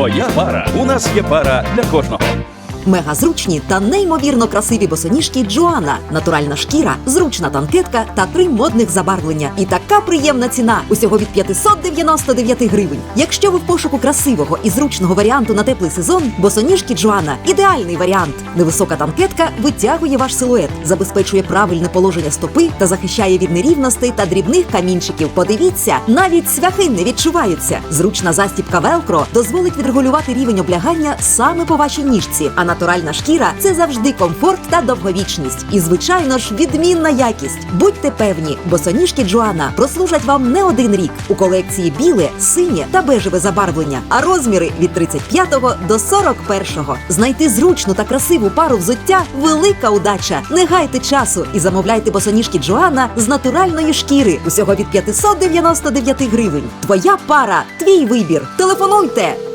Твоя пара. У нас є пара для кожного. Мега зручні та неймовірно красиві босоніжки Джоанна, натуральна шкіра, зручна танкетка та три модних забарвлення. І така приємна ціна усього від 599 гривень. Якщо ви в пошуку красивого і зручного варіанту на теплий сезон, босоніжки Джоанна ідеальний варіант. Невисока танкетка витягує ваш силует, забезпечує правильне положення стопи та захищає від нерівностей та дрібних камінчиків. Подивіться, навіть цвяхи не відчуваються. Зручна застібка велкро дозволить відрегулювати рівень облягання саме по вашій ніжці. А натуральна шкіра це завжди комфорт та довговічність. І, звичайно ж, відмінна якість. Будьте певні, босоніжки Джоанна прослужать вам не один рік. У колекції біле, синє та бежеве забарвлення, а розміри від 35 до 41. Знайти зручну та красиву пару взуття велика удача. Не гайте часу і замовляйте босоніжки Джоанна з натуральної шкіри усього від 599 гривень. Твоя пара, твій вибір. Телефонуйте